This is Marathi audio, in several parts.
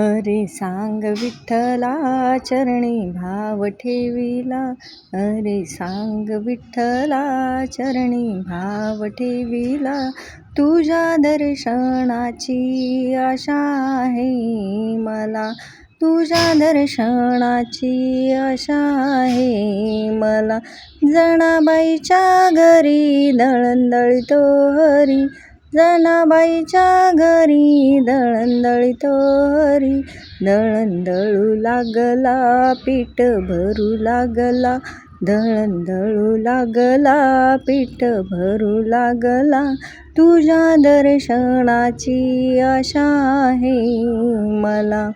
अरे सांग विठ्ठला चरणी भाव ठेविला. अरे सांग विठ्ठला चरणी भाव ठेविला. तुझ्या दर्शनाची आशा आहे मला. तुझ्या दर्शनाची आशा आहे मला. जणाबाईच्या घरी दळंदळतो हरी. जनाबाईच्या घरी दळंदळतो तोरी. दळंदळू लागला पीठ भरू लागला. दळंदळू लागला पीठ भरू लागला. तुझ्या दर्शनाची आशा आहे मला.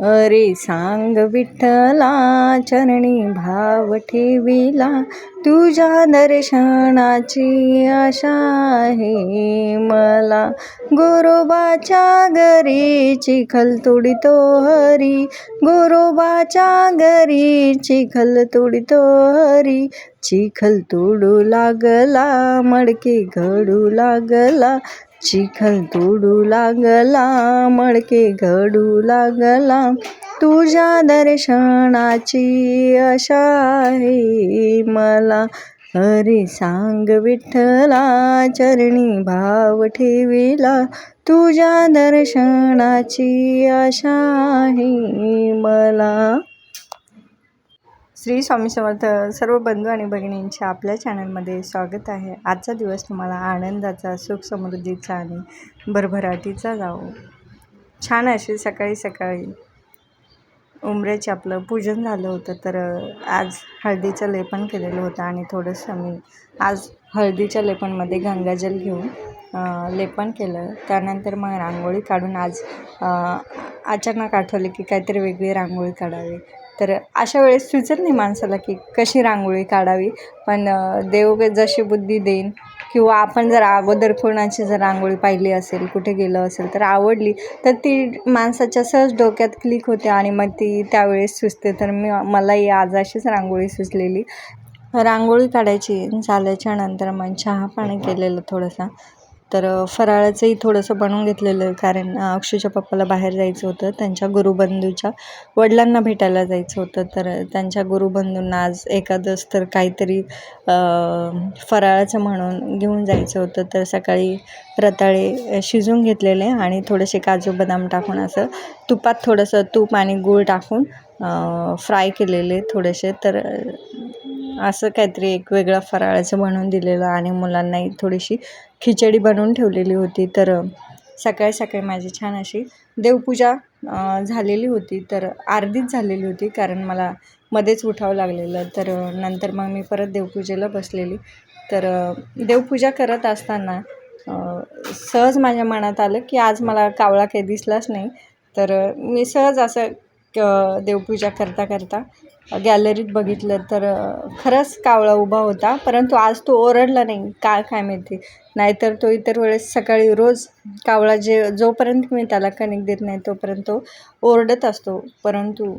अरे सांग विठ्ठला चरणी भाव ठेविला. तुझ्या दर्शनाची आशा आहे मला. गोरोबाच्या घरी चिखल तुडितो हरी. गोरोबाच्या घरी चिखल तुडितो हरी. चिखल तोडू लागला मडके घडू लागला. चिखल तोडू लागला मडके घडू लागला तुझ्या दर्शनाची आशा आहे मला. अरे सांग विठ्ठला चरणी भाव ठेविला. तुझ्या दर्शनाची आशा आहे मला. श्री स्वामी समर्थ सर्व बंधू आणि भगिनींचे आपल्या चॅनलमध्ये स्वागत आहे. आजचा दिवस तुम्हाला आनंदाचा सुख समृद्धीचा आणि भरभराटीचा जावो. छान अशी सकाळी सकाळी उमऱ्याचे आपलं पूजन झालं होतं तर आज हळदीचं लेपन केलेलं होतं आणि थोडंसं मी आज हळदीच्या लेपनमध्ये गंगाजल घेऊन लेपन केलं. त्यानंतर मग रांगोळी काढून आज अचानक आठवले की काहीतरी वेगळी रांगोळी काढावी. तर अशा वेळेस सुचत नाही माणसाला की कशी रांगोळी काढावी? पण देव जशी बुद्धी देईन किंवा आपण जर अगोदर कोणाची जर रांगोळी पाहिली असेल कुठे गेलं असेल तर आवडली तर ती माणसाच्या सहज डोक्यात क्लिक होते आणि मग ती त्यावेळेस सुचते. तर मी मलाही आज अशीच रांगोळी सुचलेली. रांगोळी काढायची झाल्याच्यानंतर मग चहा पाणी केलेलं थोडंसं. तर फराळाचंही थोडंसं बनवून घेतलेलं कारण अक्षूच्या पप्पाला बाहेर जायचं होतं. त्यांच्या गुरुबंधूच्या वडिलांना भेटायला जायचं होतं. तर त्यांच्या गुरुबंधूंना आज एखादंच तर काहीतरी फराळाचं म्हणून घेऊन जायचं होतं. तर सकाळी रताळे शिजून घेतलेले आणि थोडेसे काजू बदाम टाकून असं तुपात थोडंसं तूप आणि गूळ टाकून फ्राय केलेले थोडेसे. तर असं काहीतरी एक वेगळं फराळाचं बनवून दिलेलं आणि मुलांनाही थोडीशी खिचडी बनवून ठेवलेली होती. तर सकाळी सकाळी माझी छान अशी देवपूजा झालेली होती. तर अर्धीच झालेली होती कारण मला मध्येच उठावं लागलेलं. तर नंतर मग मी परत देवपूजेला बसलेली. तर देवपूजा करत असताना सहज माझ्या मनात आलं की आज मला कावळा काही दिसलाच नाही. तर मी सहज असं देवपूजा करता करता गॅलरीत बघितलं तर खरंच कावळा उभा होता परंतु आज तो ओरडला नाही. काय काय माहिती? नाहीतर तो इतर वेळेस सकाळी रोज कावळा जे जोपर्यंत मी त्याला कणिक देत नाही तोपर्यंत तो ओरडत असतो. परंतु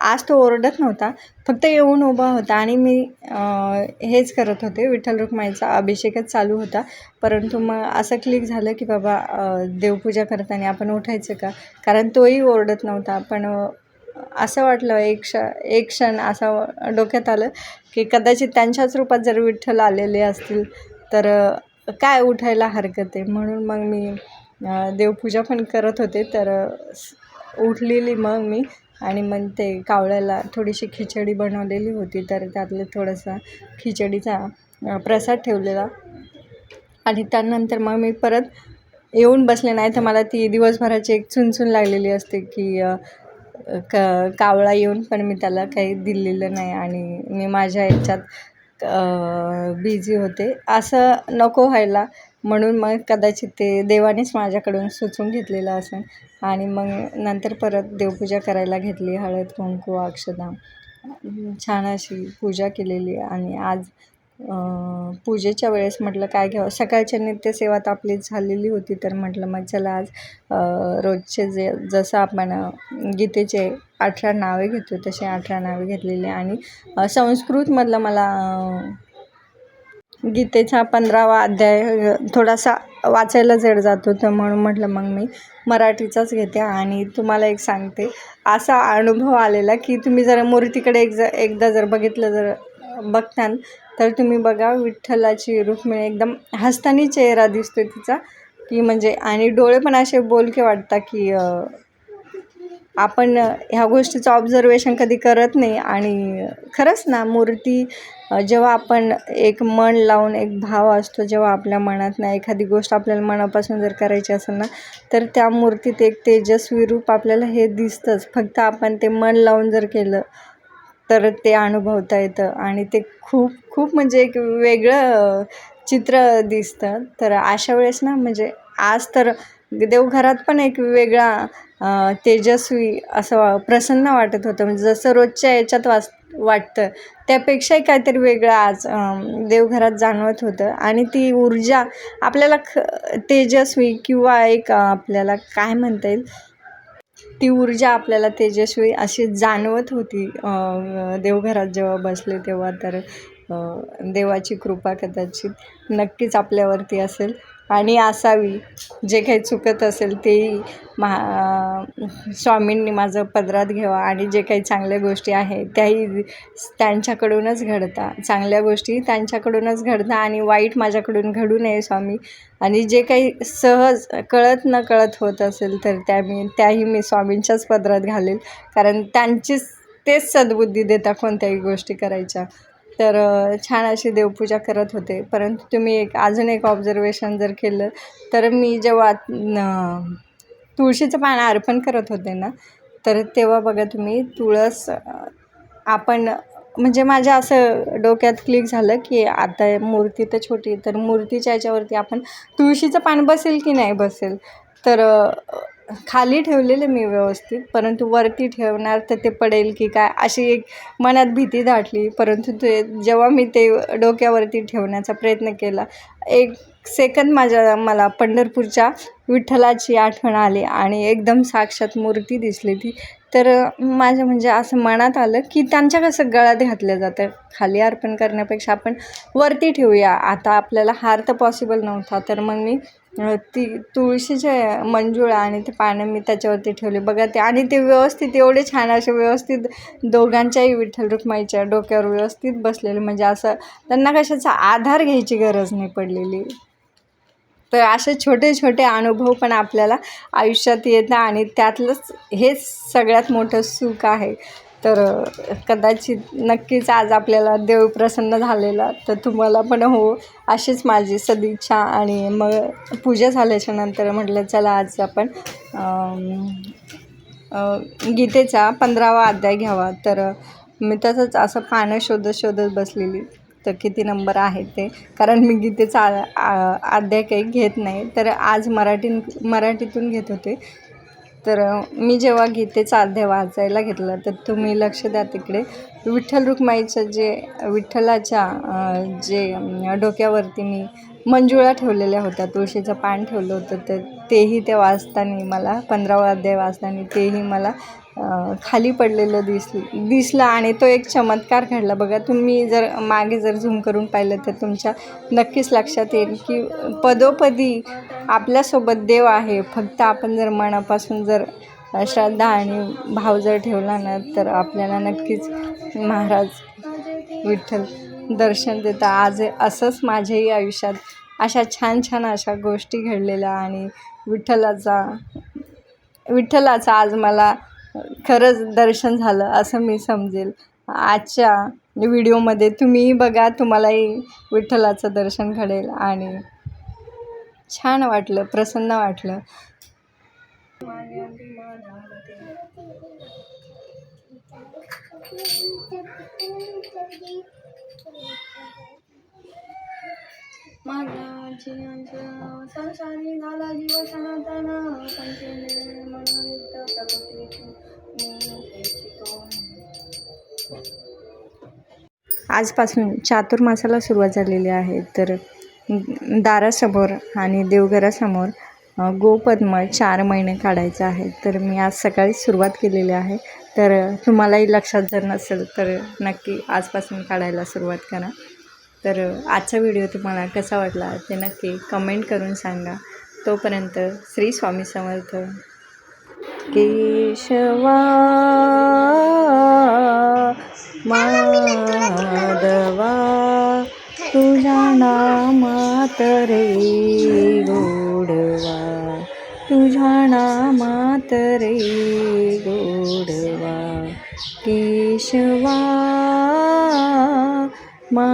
आज तो ओरडत नव्हता फक्त येऊन उभा होता आणि मी हेच करत होते. विठ्ठल रुक्माईचा अभिषेकच चालू होता. परंतु मग असं क्लिक झालं की बाबा देवपूजा करताना आपण उठायचं का? कारण तोही ओरडत नव्हता. पण असं वाटलं एक क्ष एक क्षण असं डोक्यात आलं की कदाचित त्यांच्याच रूपात जर विठ्ठल आलेले असतील तर काय उठायला हरकत आहे? म्हणून मग मी देवपूजा पण करत होते. तर उठलेली मग मी आणि मग ते कावळ्याला थोडीशी खिचडी बनवलेली होती. तर त्यातलं थोडासा खिचडीचा प्रसाद ठेवलेला आणि त्यानंतर मग मी परत येऊन बसले. नाही तर मला ती दिवसभराची एक चुनचुन लागलेली असते की क कावळा येऊन पण मी त्याला काही दिलेलं नाही आणि मी माझ्या याच्यात बिझी होते. असं नको व्हायला. म्हणून मग कदाचित ते देवानेच माझ्याकडून सुचून घेतलेलं असेल. आणि मग नंतर परत देवपूजा करायला घेतली. हळद कुंकू अक्षदा. छान अशी पूजा केलेली. आणि आज पूजेच्या वेळेस म्हटलं काय घ्यावं? सकाळच्या नित्यसेवा तर आपली झालेली होती तर म्हटलं मग चला आज रोजचे जे जसं आपण गीतेचे अठरा नावे घेतो तसे अठरा नावे घेतलेली आणि संस्कृतमधलं मला गीतेचा पंधरावा अध्याय थोडासा वाचायला जड जातो तर म्हणून म्हटलं मग मी मराठीचाच घेते आणि तुम्हाला एक सांगते असा अनुभव आलेला की तुम्ही जर मूर्तीकडे एक ज एकदा जर बघितलं जर बघताल तर तुम्ही बघा विठ्ठलाची रुक्मिणी एकदम हसतानी चेहरा दिसतो तिचा. की म्हणजे आणि डोळे पण असे बोलके वाटतात की आपण ह्या गोष्टीचं ऑब्झर्वेशन कधी करत नाही. आणि खरंच ना मूर्ती जेव्हा आपण एक मन लावून एक भाव असतो जेव्हा आपल्या मनात ना एखादी गोष्ट आपल्याला मनापासून जर करायची असेल ना तर त्या मूर्तीत एक तेजस्वी रूप आपल्याला हे दिसतंच. फक्त आपण ते मन लावून जर केलं तर ते अनुभवता येतं आणि ते खूप खूप म्हणजे एक वेगळं चित्र दिसतं. तर अशा वेळेस ना म्हणजे आज तर देवघरात पण एक वेगळा तेजस्वी असं वा- प्रसन्न वाटत होतं. म्हणजे जसं रोजच्या याच्यात वाच वाटतं त्यापेक्षाही काहीतरी वेगळं आज देवघरात जाणवत होतं. आणि ती ऊर्जा आपल्याला ख तेजस्वी किंवा एक आपल्याला काय म्हणता येईल? ती ऊर्जा आपल्याला तेजस्वी अशी जाणवत होती. देवघरात जेव्हा बसले तेव्हा तर देवाची कृपा कदाचित नक्कीच आपल्यावरती असेल. आणि असावी जे काही चुकत असेल तेही महा स्वामींनी माझं पदरात घ्यावा आणि जे काही चांगल्या गोष्टी आहेत त्याही त्यांच्याकडूनच घडता. चांगल्या गोष्टी त्यांच्याकडूनच घडता आणि वाईट माझ्याकडून घडू नये स्वामी. आणि जे काही सहज कळत न कळत होत असेल तर त्या मी त्याही मी स्वामींच्याच पदरात घालेल. कारण त्यांचीच तेच सद्बुद्धी देता कोणत्याही गोष्टी करायच्या. तर छान अशी देवपूजा करत होते. परंतु तुम्ही एक अजून एक ऑब्झर्वेशन जर केलं तर मी जेव्हा तुळशीचं पानं अर्पण करत होते ना तर तेव्हा बघा तुम्ही तुळस आपण म्हणजे माझ्या असं डोक्यात क्लिक झालं की आता मूर्ती तर छोटी तर मूर्तीच्या याच्यावरती आपण तुळशीचं पान बसेल की नाही बसेल? तर खाली ठेवलेलं मी व्यवस्थित परंतु वरती ठेवणार तर ते पडेल की काय अशी एक मनात भीती दाटली. परंतु ते जेव्हा मी ते डोक्यावरती ठेवण्याचा प्रयत्न केला एक सेकंद माझ्या मला पंढरपूरच्या विठ्ठलाची आठवण आली आणि एकदम साक्षात मूर्ती दिसली ती. तर माझ्या म्हणजे असं मनात आलं की त्यांच्या कसं गळ्यात घातलं जातं. खाली अर्पण करण्यापेक्षा आपण वरती ठेवूया. आता आपल्याला हार तर पॉसिबल नव्हता. तर मग मी ती तुळशीचे मंजुळा आणि ते पानं मी त्याच्यावरती ठेवले. बघा ते आणि ते व्यवस्थित एवढे छान असे व्यवस्थित दोघांच्याही विठ्ठल रुक्माईच्या डोक्यावर व्यवस्थित बसलेले. म्हणजे असं त्यांना कशाचा आधार घ्यायची गरज नाही पडलेली. तर असे छोटे छोटे अनुभव पण आपल्याला आयुष्यात येतं आणि त्यातलंच हेच सगळ्यात मोठं सुख आहे. तर कदाचित नक्कीच आज आपल्याला देव प्रसन्न झालेला तर तुम्हाला पण हो अशीच माझी सदिच्छा. आणि मग पूजा झाल्याच्यानंतर म्हटलं चला आज आपण गीतेचा पंधरावा अध्याय घ्यावा. तर मी तसंच असं पानं शोधत शोधत बसलेली तर किती नंबर आहे ते. कारण मी गीतेचा अध्याय काही घेत नाही. तर आज मराठी मराठीतून घेत होते. तर मी जेव्हा गीतेचा अध्याय वाचायला घेतलं तर तुम्ही लक्ष द्या तिकडे. विठ्ठल रुक्माईचं जे विठ्ठलाच्या जे डोक्यावरती मी मंजुळा ठेवलेल्या होत्या. तुळशीचं पान ठेवलं होतं तर तेही ते वाचताना मला पंधरावा अध्याय वाचताना तेही मला खाली पडलेलं दिस दिसलं आणि तो एक चमत्कार घडला. बघा तुम्ही जर मागे जर झूम करून पाहिलं तर तुमच्या नक्कीच लक्षात येईल की पदोपदी आपल्यासोबत देव आहे. फक्त आपण जर मनापासून जर श्रद्धा आणि भाव जर ठेवला ना तर आपल्याला नक्कीच महाराज विठ्ठल दर्शन देतं. आज असंच माझ्याही आयुष्यात अशा छान छान अशा गोष्टी घडलेल्या आणि विठ्ठलाचा विठ्ठलाचं आज मला खरंच दर्शन झालं असं मी समजेल. आजच्या व्हिडिओमध्ये तुम्हीही बघा तुम्हालाही विठ्ठलाचं दर्शन घडेल आणि छान वाटलं प्रसन्न वाटलं. माझा संसारी झाला जीव सनातन पंचेंद्रिय मनोयुक्त प्रकृतीची आजपासून चातुर्मासाला सुरुवात झालेली आहे. तर दारासमोर आणि देवघरासमोर गोपद्म चार महिने काढायचं आहे. तर मी आज सकाळी सुरुवात केलेली आहे. तर तुम्हालाही लक्षात जर नसेल तर नक्की आजपासून काढायला सुरुवात करा. तर आजचा व्हिडिओ तुम्हाला कसा वाटला ते नक्की कमेंट करून सांगा. तोपर्यंत श्री स्वामी समर्थ. केशवा माधवा तुझ्या नामात रे गो तुझ्या नामात रे गोडवा केशवा मा